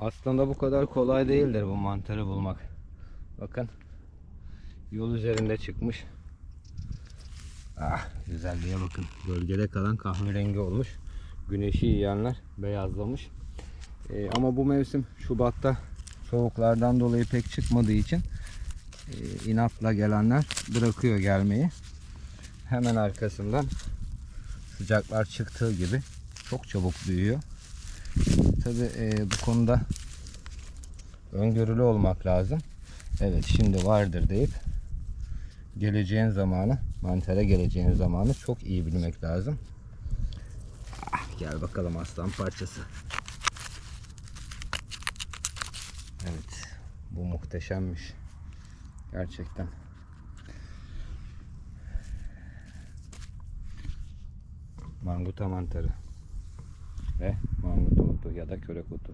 Aslında bu kadar kolay değildir bu mantarı bulmak. Bakın. Yol üzerinde çıkmış. Ah güzelliğe bakın. Gölgede kalan kahverengi olmuş. Güneşi yiyenler beyazlamış. Ee, ama bu mevsim Şubat'ta soğuklardan dolayı pek çıkmadığı için e, inatla gelenler bırakıyor gelmeyi. Hemen arkasından sıcaklar çıktığı gibi çok çabuk büyüyor. Tabi bu konuda öngörülü olmak lazım. Evet şimdi vardır deyip geleceğin zamanı, mantara geleceğin zamanı çok iyi bilmek lazım. Ah, gel bakalım aslan parçası. Evet bu muhteşemmiş. Gerçekten. Manguta mantarı ね。マウントと矢田協力と。